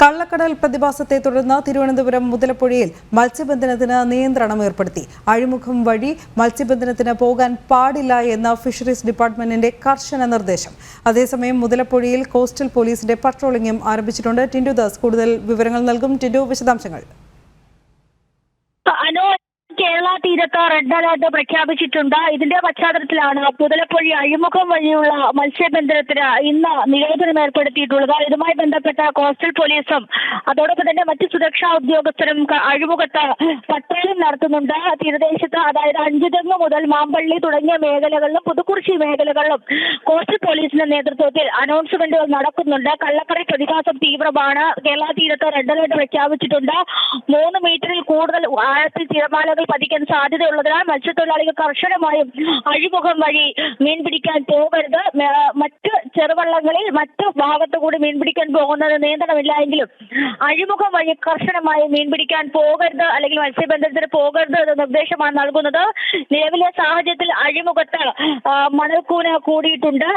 കള്ളക്കടൽ പ്രതിഭാസത്തെ തുടർന്ന് തിരുവനന്തപുരം മുതലപ്പുഴയിൽ മത്സ്യബന്ധനത്തിന് നിയന്ത്രണം ഏർപ്പെടുത്തി. അഴിമുഖം വഴി മത്സ്യബന്ധനത്തിന് പോകാൻ പാടില്ല എന്ന ഫിഷറീസ് ഡിപ്പാർട്ട്മെന്റിന്റെ കർശന നിർദ്ദേശം. അതേസമയം മുതലപ്പുഴയിൽ കോസ്റ്റൽ പോലീസിന്റെ പട്രോളിംഗും ആരംഭിച്ചിട്ടുണ്ട്. ടിൻഡു ദാസ് കൂടുതൽ വിവരങ്ങൾ നൽകും. ടിൻഡു വിശദാംശങ്ങൾ. കേരള തീരത്ത് റെഡ് അലർട്ട് പ്രഖ്യാപിച്ചിട്ടുണ്ട്. ഇതിന്റെ പശ്ചാത്തലത്തിലാണ് പുതലപ്പൊഴി അഴിമുഖം വഴിയുള്ള മത്സ്യബന്ധനത്തിന് ഇന്ന് നിരോധനം ഏർപ്പെടുത്തിയിട്ടുള്ളത്. ഇതുമായി ബന്ധപ്പെട്ട കോസ്റ്റൽ പോലീസും അതോടൊപ്പം തന്നെ മറ്റ് സുരക്ഷാ ഉദ്യോഗസ്ഥരും അഴിമുഖത്ത് പട്രോളിംഗ് നടത്തുന്നുണ്ട്. തീരദേശത്ത് അതായത് അഞ്ചുതെങ്ങ് മുതൽ മാമ്പള്ളി തുടങ്ങിയ മേഖലകളിലും പുതുക്കുറിശി മേഖലകളിലും കോസ്റ്റൽ പോലീസിന്റെ നേതൃത്വത്തിൽ അനൗൺസ്മെന്റുകൾ നടക്കുന്നുണ്ട്. കള്ളക്കറി പ്രതിഭാസം തീവ്രമാണ്. കേരള തീരത്ത് റെഡ് അലർട്ട് പ്രഖ്യാപിച്ചിട്ടുണ്ട്. മൂന്ന് മീറ്ററിൽ കൂടുതൽ ആഴത്തിൽ തിരമാലകൾ പതിക്കാൻ സാധ്യതയുള്ളതിനാൽ മത്സ്യത്തൊഴിലാളികൾ കർശനമായും അഴിമുഖം വഴി മീൻ പിടിക്കാൻ പോകരുത്. മറ്റ് ചെറുവള്ളങ്ങളിൽ മറ്റ് ഭാഗത്തു കൂടി മീൻ പിടിക്കാൻ പോകുന്നത് നിയന്ത്രണമില്ല എങ്കിലും അഴിമുഖം വഴി കർശനമായി മീൻ പിടിക്കാൻ പോകരുത് അല്ലെങ്കിൽ മത്സ്യബന്ധനത്തിന് പോകരുത് എന്ന നിർദ്ദേശമാണ് നൽകുന്നത്. നിലവിലെ സാഹചര്യത്തിൽ അഴിമുഖത്ത് മണൽക്കൂന കൂടിയിട്ടുണ്ട്.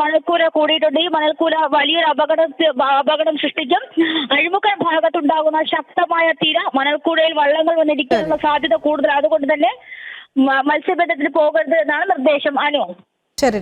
മണൽക്കൂന കൂടിയിട്ടുണ്ട്. ഈ മണൽക്കൂന വലിയൊരു അപകടം അപകടം സൃഷ്ടിക്കും. അഴിമുഖം ഭാഗത്തുണ്ടാകുന്ന ശക്തമായ തിര മണൽക്കൂടയിൽ വള്ളങ്ങൾ വന്നിരിക്കാനുള്ള സാധ്യത കൂടുതൽ അതുകൊണ്ട് തന്നെ മത്സ്യബന്ധനത്തിന് പോകരുത് എന്നാണ് നിർദ്ദേശം അനു. ശരി